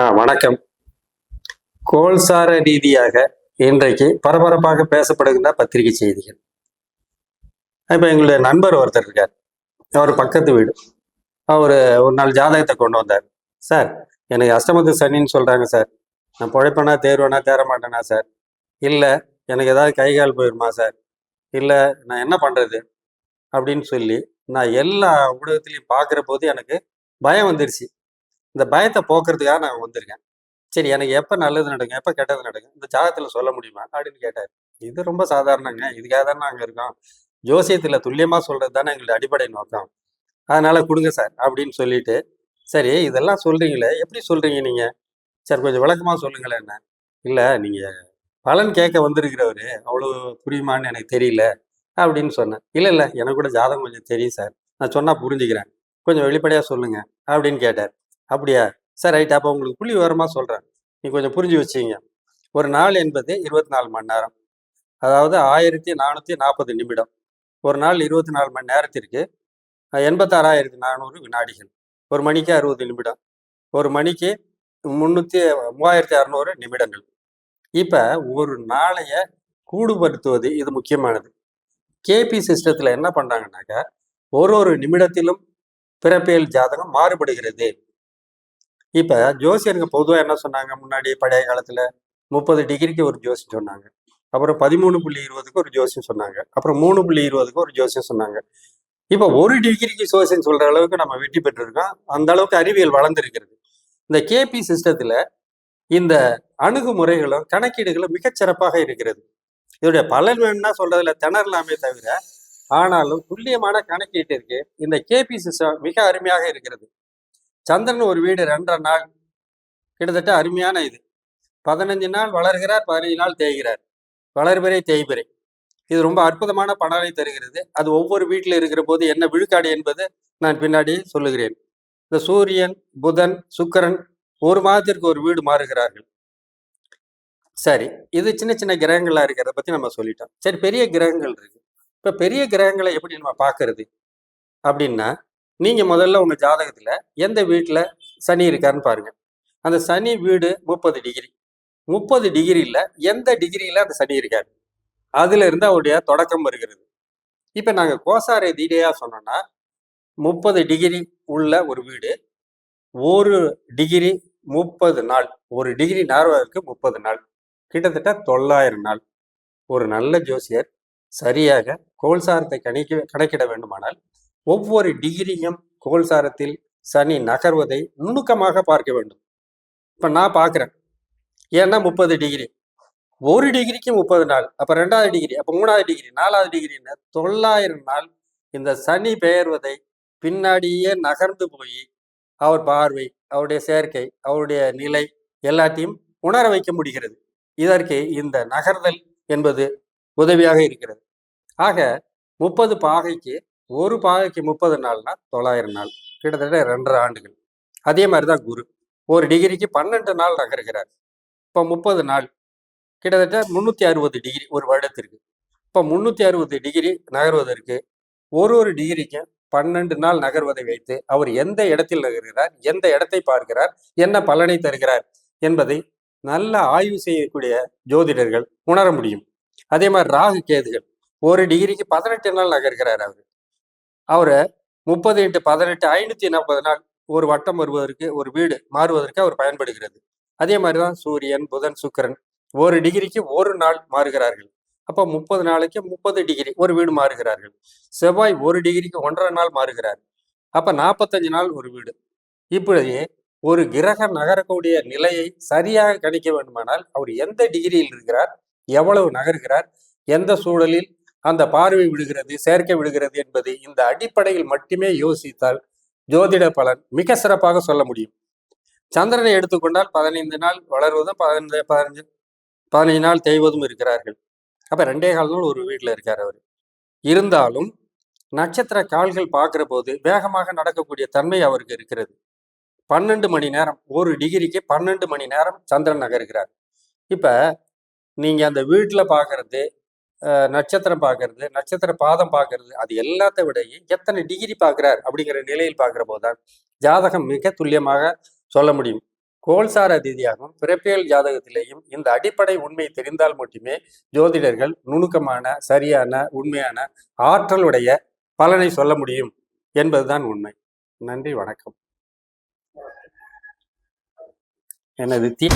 ஆ வணக்கம். கோல்சார ரீதியாக இன்றைக்கு பரபரப்பாக பேசப்படுகின்ற பத்திரிகை செய்திகள். இப்போ எங்களுடைய நண்பர் ஒருத்தர் இருக்கார். அவர் பக்கத்து வீடு. அவர் ஒரு நாள் ஜாதகத்தை கொண்டு வந்தார். சார் எனக்கு அஷ்டமத்து சனின்னு சொல்கிறாங்க சார். நான் பிழைப்பேனா தேர்வேனா தேர மாட்டேனா சார்? இல்லை எனக்கு ஏதாவது கை கால் போயிடுமா சார்? இல்லை நான் என்ன பண்ணுறது அப்படின்னு சொல்லி நான் எல்லா ஊடகத்திலையும் பார்க்குற போது எனக்கு பயம் வந்துருச்சு. இந்த பயத்தை போக்குறதுக்காக நான் வந்திருக்கேன். சரி எனக்கு எப்போ நல்லது நடக்கும் எப்போ கெட்டது நடக்கும் இந்த ஜாதகத்தில் சொல்ல முடியுமா அப்படின்னு கேட்டார். இது ரொம்ப சாதாரணங்க. இதுக்காக தானே நாங்கள் இருக்கோம். ஜோசியத்தில் துல்லியமாக சொல்கிறது தானே எங்களுடைய அடிப்படை நோக்கம். அதனால் கொடுங்க சார் அப்படின்னு சொல்லிட்டு சரி இதெல்லாம் சொல்கிறீங்களே எப்படி சொல்கிறீங்க நீங்கள் சார் கொஞ்சம் விளக்கமாக சொல்லுங்களேன் என்ன? இல்லை நீங்கள் பலன் கேட்க வந்திருக்கிறவரு அவ்வளோ புரியுமான்னு எனக்கு தெரியல அப்படின்னு சொன்னேன். இல்லை இல்லை எனக்கு கூட ஜாதகம் கொஞ்சம் தெரியும் சார். நான் சொன்னால் புரிஞ்சுக்கிறேன். கொஞ்சம் வெளிப்படையாக சொல்லுங்கள் அப்படின்னு கேட்டார். அப்படியா? Sir right. அப்போ உங்களுக்கு புள்ளி விவரமாக சொல்கிறேன் நீ கொஞ்சம் புரிஞ்சு வச்சிங்க ஒரு நாள் என்பது இருபத்தி நாலு மணி நேரம். அதாவது ஆயிரத்தி நானூற்றி நாற்பது நிமிடம். ஒரு நாள் இருபத்தி நாலு மணி நேரத்திற்கு எண்பத்தாறாயிரத்தி நானூறு வினாடிகள். ஒரு மணிக்கு அறுபது நிமிடம். ஒரு மணிக்கு முந்நூற்றி மூவாயிரத்தி அறநூறு நிமிடங்கள். இப்போ ஒரு நாளைய கூடுபடுத்துவது இது முக்கியமானது. கேபி சிஸ்டத்தில் என்ன பண்ணுறாங்கன்னாக்கா ஒரு ஒரு நிமிடத்திலும் பிறப்பியல் ஜாதகம் மாறுபடுகிறது. இப்போ ஜோசியருங்க பொதுவாக என்ன சொன்னாங்க? முன்னாடி பழைய காலத்தில் முப்பது டிகிரிக்கு ஒரு ஜோசியம் சொன்னாங்க. அப்புறம் பதிமூணு புள்ளி இருபதுக்கு ஒரு ஜோசியம் சொன்னாங்க. அப்புறம் மூணு புள்ளி இருபதுக்கு ஒரு ஜோசியம் சொன்னாங்க. இப்போ ஒரு டிகிரிக்கு ஜோசியம் சொல்ற அளவுக்கு நம்ம வெற்றி பெற்றிருக்கோம். அந்த அளவுக்கு அறிவியல் வளர்ந்துருக்கிறது. இந்த கேபி சிஸ்டத்தில் இந்த அணுகுமுறைகளும் கணக்கீடுகளும் மிகச்சிறப்பாக இருக்கிறது. இதோடைய பலன் வேணும்னா சொல்றதுல திணறலாமே தவிர ஆனாலும் துல்லியமான கணக்கீட்டிற்கு இந்த கேபி சிஸ்டம் மிக அருமையாக இருக்கிறது. சந்திரன் ஒரு வீடு ரெண்டரை நாள். கிட்டத்தட்ட அருமையான இது. பதினஞ்சு நாள் வளர்கிறார் பதினஞ்சு நாள் தேய்கிறார். வளர்பிறை தேய்பிறை. இது ரொம்ப அற்புதமான பலனை தருகிறது. அது ஒவ்வொரு வீட்டில் இருக்கிற போது என்ன விழுக்காடு என்பது நான் பின்னாடி சொல்லுகிறேன். இந்த சூரியன் புதன் சுக்கரன் ஒரு மாதத்திற்கு ஒரு வீடு மாறுகிறார்கள். சரி இது சின்ன சின்ன கிரகங்களாக இருக்கிறத பற்றி நம்ம சொல்லிட்டோம். சரி பெரிய கிரகங்கள் இருக்கு. இப்போ பெரிய கிரகங்களை எப்படி நம்ம பார்க்கறது? அப்படின்னா நீங்கள் முதல்ல உங்கள் ஜாதகத்தில் எந்த வீட்டில் சனி இருக்காருன்னு பாருங்கள் அந்த சனி வீடு முப்பது டிகிரி. முப்பது டிகிரியில் எந்த டிகிரியில் அந்த சனி இருக்காரு? அதுல இருந்து அவருடைய தொடக்கம் வருகிறது. இப்போ நாங்கள் கோசாரை தீடையாக சொன்னோம்னா முப்பது டிகிரி உள்ள ஒரு வீடு ஒரு டிகிரி முப்பது நாள். ஒரு டிகிரி நார்வதற்கு முப்பது நாள். கிட்டத்தட்ட தொள்ளாயிரம் நாள். ஒரு நல்ல ஜோசியர் சரியாக கோல்சாரத்தை கணிக்க கணக்கிட வேண்டுமானால் ஒவ்வொரு டிகிரியும் கோல்சாரத்தில் சனி நகர்வதை நுணுக்கமாக பார்க்க வேண்டும். இப்ப நான் பார்க்குறேன். ஏன்னா முப்பது டிகிரி ஒரு டிகிரிக்கு முப்பது நாள். அப்ப ரெண்டாவது டிகிரி அப்ப மூணாவது டிகிரி நாலாவது டிகிரின்னு தொள்ளாயிரம் நாள் இந்த சனி பெயர்வதை பின்னாடியே நகர்ந்து போய் அவர் பார்வை அவருடைய சேர்க்கை அவருடைய நிலை எல்லாத்தையும் உணர வைக்க முடிகிறது. இதற்கு இந்த நகர்தல் என்பது உதவியாக இருக்கிறது. ஆக முப்பது பாகைக்கு ஒரு பாகைக்கு முப்பது நாள்னா தொள்ளாயிரம் நாள். கிட்டத்தட்ட ரெண்டரை ஆண்டுகள். அதே மாதிரி தான் குரு. ஒரு டிகிரிக்கு பன்னெண்டு நாள் நகர்கிறார். இப்போ முப்பது நாள். கிட்டத்தட்ட முந்நூற்றி அறுபது டிகிரி ஒரு வருடத்திற்கு. இப்போ முந்நூற்றி அறுபது டிகிரி நகர்வதற்கு ஒரு ஒரு டிகிரிக்கும் பன்னெண்டு நாள் நகர்வதை வைத்து அவர் எந்த இடத்தில் நகர்கிறார்? எந்த இடத்தை பார்க்கிறார்? என்ன பலனை தருகிறார்? என்பதை நல்ல ஆய்வு செய்யக்கூடிய ஜோதிடர்கள் உணர முடியும். அதே மாதிரி ராகு கேதுகள். ஒரு டிகிரிக்கு பதினெட்டு நாள் நகர்கிறார் அவர். அவரை முப்பது இன்ட்டு பதினெட்டு ஐநூத்தி நாற்பது நாள் ஒரு வட்டம் வருவதற்கு ஒரு வீடு மாறுவதற்கு அவர் பயன்படுகிறது. அதே மாதிரி தான் சூரியன் புதன் சுக்கிரன் ஒரு டிகிரிக்கு ஒரு நாள் மாறுகிறார்கள். அப்போ முப்பது நாளைக்கு முப்பது டிகிரி ஒரு வீடு மாறுகிறார்கள். செவ்வாய் ஒரு டிகிரிக்கு ஒன்றரை நாள் மாறுகிறார். அப்ப நாற்பத்தஞ்சு நாள் ஒரு வீடு. இப்படி ஒரு கிரகம் நகரக்கூடிய நிலையை சரியாக கணிக்க வேண்டுமானால் அவர் எந்த டிகிரியில் இருக்கிறார்? எவ்வளவு நகர்கிறார்? எந்த சூழலில் அந்த பார்வை விடுகிறது சேர்க்கை விடுகிறது என்பதை இந்த அடிப்படையில் மட்டுமே யோசித்தால் ஜோதிட பலன் மிக சிறப்பாக சொல்ல முடியும். சந்திரனை எடுத்துக்கொண்டால் பதினைந்து நாள் வளர்வதும் பதினைந்து பதினஞ்சு பதினைஞ்சு நாள் தேய்வதும் இருக்கிறார்கள். அப்போ ரெண்டே கால் நாள் ஒரு வீட்டில் இருக்கார் அவர். இருந்தாலும் நட்சத்திர கால்கள் பார்க்குற போது வேகமாக நடக்கக்கூடிய தன்மை அவருக்கு இருக்கிறது. பன்னெண்டு மணி நேரம் ஒரு டிகிரிக்கு பன்னெண்டு மணி நேரம் சந்திரன் நகர்கிறார். இப்போ நீங்கள் அந்த வீட்டில் பார்க்கறது நட்சத்திரம் பார்க்கறது நட்சத்திர பாதம் பார்க்கறது அது எல்லாத்தை விடையும் எத்தனை டிகிரி பார்க்குறார் அப்படிங்கிற நிலையில் பார்க்குற போதுதான் ஜாதகம் மிக துல்லியமாக சொல்ல முடியும். கோல்சார ரீதியாகவும் பிறப்பியல் ஜாதகத்திலேயும் இந்த அடிப்படை உண்மை தெரிந்தால் மட்டுமே ஜோதிடர்கள் நுணுக்கமான சரியான உண்மையான ஆற்றலுடைய பலனை சொல்ல முடியும் என்பதுதான் உண்மை. நன்றி வணக்கம். எனது தீ